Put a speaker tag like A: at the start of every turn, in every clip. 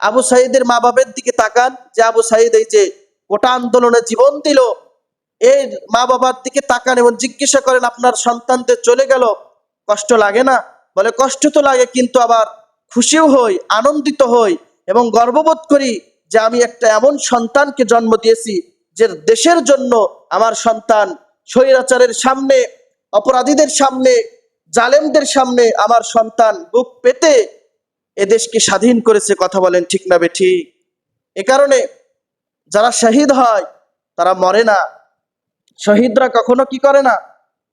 A: আবু সাইদের মা বাবার দিকে তাকান, যে আবু সাইদ এই যে গোটা আন্দোলনে জীবন দিল, এই মা বাবার দিকে তাকান এবং জিজ্ঞাসা করেন, আপনার সন্তানদের চলে গেল? কষ্ট লাগে না? বলে, কষ্ট তো লাগে, কিন্তু আবার খুশিও হই, আনন্দিত হই এবং গর্ববোধ করি যে আমি একটা এমন সন্তানকে জন্ম দিয়েছি, যে দেশের জন্য আমার সন্তান স্বৈরাচারের সামনে, অপরাধীদের সামনে, জালেমদের সামনে আমার সন্তান বুক পেতে এ দেশকে স্বাধীন করেছে কথা বলেন ঠিক না বে ঠিক এ কারণে যারা শহীদ হয়, তারা মরে না। শহীদরা কখনো কি করে না?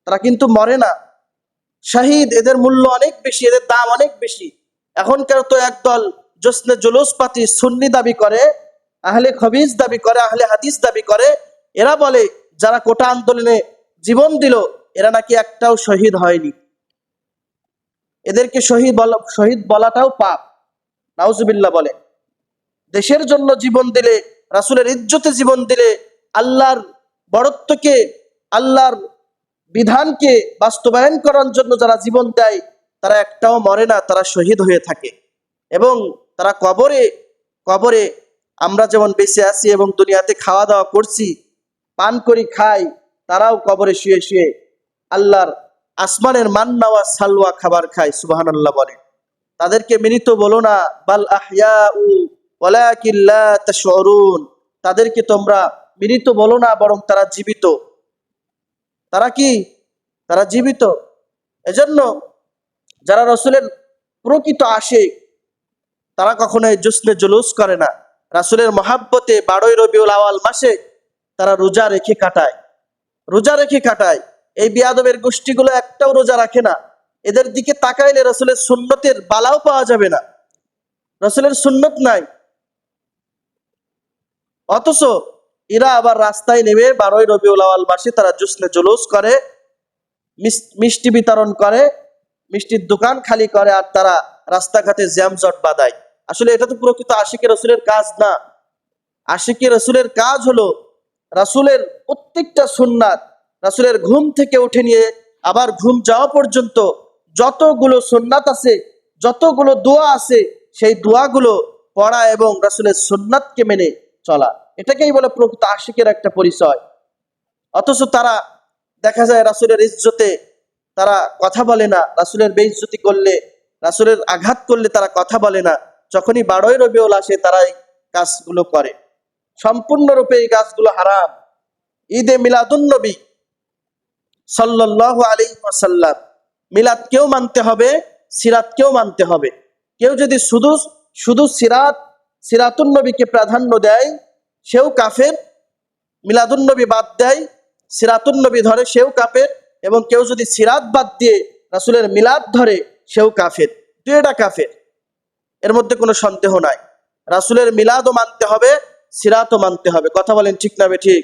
A: তারা কিন্তু মরে না। শহীদ এদের মূল্য অনেক বেশি, এদের দাম অনেক বেশি। এখনকার তো একদল জোসনে জুলুস পাতি সুন্নি দাবি করে, আহলে খবিজ দাবি করে, আহলে হাদিস দাবি করে। এরা বলে, যারা কোটা আন্দোলনে জীবন দিল, এরা নাকি একটাও শহীদ হয়নি। এদেরকে শহীদ বলা শহীদ বলাটাও পাপ। নাউজুবিল্লাহ বলে, দেশের জন্য জীবন দিলে, রাসূলের ইজ্জতে জীবন দিলে আল্লাহর বড়ত্বকে আল্লাহর বিধানকে বাস্তবায়ন করার জন্য যারা জীবন দেয়, তারা একটাও মরে না, তারা শহীদ হয়ে থাকে। এবং তারা কবরে কবরে আমরা যেমন বেঁচে আছি এবং দুনিয়াতে খাওয়া দাওয়া করছি, পান করি, খাই, তারাও কবরে শুয়ে শুয়ে আল্লাহর আসমানের মান নেওয়া সালওয়া খাবার খায় সুবাহান আল্লাহ বলে। তাদেরকে মৃত বলো না, বাল লা তাশউরুন। তাদেরকে তোমরা মৃত বলো না, বরং তারা জীবিত। তারা কি? তারা জীবিত। এজন্য যারা রসুলের প্রকৃত আসে তারা কখনোই জুসনে জুলুস করে না। রাসুলের মহাব্বতে বারোই রবিউল আওয়াল মাসে তারা রোজা রেখে কাটায়। রোজা রেখে কাটায়। এই বিয়াদবের গোষ্ঠীগুলো একটাও রোজা রাখে না। এদের দিকে তাকাইলে রসুলের সুন্নতের বালাও পাওয়া যাবে না। রসুলের সুন্নত নাই। অথচ এরা আবার রাস্তায় নেমে বারোই রবিউল আওয়াল মাসে তারা জুসনে জুলুস করে মিষ্টি বিতরণ করে, মিষ্টির দোকান খালি করে আর তারা রাস্তাঘাটে জ্যামজট বাঁধায়। আসলে এটা তো প্রকৃত আশিকে রসুলের কাজ না। আশিকে রসুলের কাজ হলো রাসুলের প্রত্যেকটা সুন্নাত রাসুলের ঘুম থেকে উঠে নিয়ে আবার ঘুম যাওয়া পর্যন্ত যতগুলো সুন্নাত আছে, যতগুলো দোয়া আছে, সেই দোয়াগুলো পড়া এবং রাসুলের সুন্নাতকে মেনে চলা। এটাকেই বলে প্রকৃত আশিকের একটা পরিচয়। অথচ তারা, দেখা যায় রাসুলের ইজ্জতে তারা কথা বলে না, রাসুলের বেইজ্জতি করলে, রাসুলের আঘাত করলে তারা কথা বলে না। যখনই বারোই রবিউল আসে তারা এই কাজগুলো করে। সম্পূর্ণরূপে এই কাজগুলো হারাম। ঈদে মিলাদুন্নবী সাল্লাহ আলী ওয়াসাল্লাম। মিলাদ কেউ মানতে হবে, সিরাত কেউ মানতে হবে। কেউ যদি শুধু শুধু সিরাত সিরাতুন্নবীকে প্রাধান্য দেয়, সেও কাফের। মিলাদুন্নবী বাদ দেয় সিরাতুন্নবী ধরে, সেও কাফের। এবং কেউ যদি সিরাত বাদ দিয়ে রাসুলের মিলাদ ধরে, সেও কাফের। দুইটা কাফের। এর মধ্যে কোনো সন্দেহ নাই। রাসুলের মিলাদও মানতে হবে, সিরাতও মানতে হবে। কথা বলেন ঠিক না বে ঠিক?